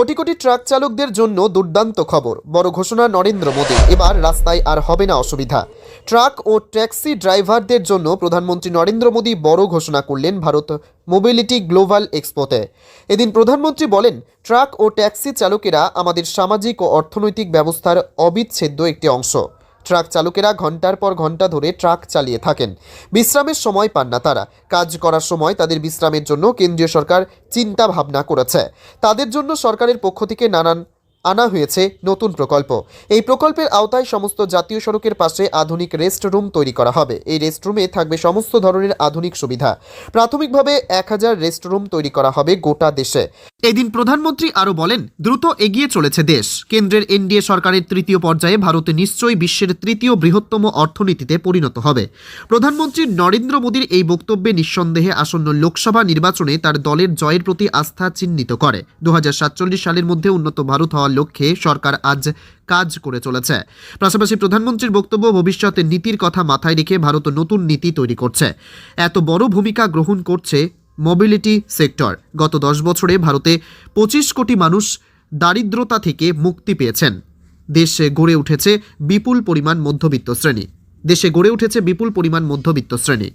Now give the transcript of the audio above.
Crore crore truck চালকদের জন্য দুর্দান্ত খবর। বড় ঘোষণা নরেন্দ্র মোদী। এবার রাস্তায় আর হবে না অসুবিধা। ট্রাক ও ট্যাক্সি ড্রাইভারদের জন্য প্রধানমন্ত্রী নরেন্দ্র মোদী বড় ঘোষণা করলেন ভারত মোবিলিটি গ্লোবাল এক্সপোতে। এদিন প্রধানমন্ত্রী বলেন, ট্রাক ও ট্যাক্সি চালকেরা আমাদের সামাজিক ও অর্থনৈতিক ব্যবস্থার অবিচ্ছেদ্য একটি অংশ। ট্রাক চালকেরা ঘণ্টার পর ঘণ্টা ধরে ট্রাক চালিয়ে থাকেন। বিশ্রামের সময় পান না তারা। কাজ করার সময় তাদের বিশ্রামের জন্য কেন্দ্রীয় সরকার চিন্তা ভাবনা করেছে। তাদের জন্য সরকারের পক্ষ থেকে নানান আনা হয়েছে নতুন প্রকল্প। এই প্রকল্পের আওতায় সমস্ত জাতীয় সড়কের পাশে আধুনিক রেস্ট রুম তৈরি করা হবে। এই রেস্ট রুমে থাকবে সমস্ত ধরনের আধুনিক সুবিধা। প্রাথমিকভাবে এক হাজার রেস্ট রুম তৈরি করা হবে গোটা দেশে। এদিন প্রধানমন্ত্রী আরও বলেন, দ্রুত এগিয়ে চলেছে দেশ। কেন্দ্রের এনডিএ সরকারের তৃতীয় পর্যায়ে ভারত নিশ্চয়ই বিশ্বের তৃতীয় বৃহত্তম অর্থনীতিতে পরিণত হবে। প্রধানমন্ত্রী নরেন্দ্র মোদীর এই বক্তব্যে নিঃসন্দেহে আসন্ন লোকসভা নির্বাচনে তার দলের জয়ের প্রতি আস্থা চিহ্নিত করে। দু হাজার সাতচল্লিশ সালের মধ্যে উন্নত ভারত হওয়ার লক্ষ্যে সরকার আজ কাজ করে চলেছে। পাশাপাশি প্রধানমন্ত্রীর বক্তব্য ভবিষ্যতের নীতির কথা মাথায় রেখে ভারত নতুন নীতি তৈরি করছে। এত বড় ভূমিকা গ্রহণ করছে মোবিলিটি সেক্টর গত দশ বছরে ভারতে পঁচিশ কোটি মানুষ দারিদ্রতা থেকে মুক্তি পেয়েছেন। দেশে গড়ে উঠেছে বিপুল পরিমাণ মধ্যবিত্ত শ্রেণি। দেশে গড়ে উঠেছে বিপুল পরিমাণ মধ্যবিত্ত শ্রেণি।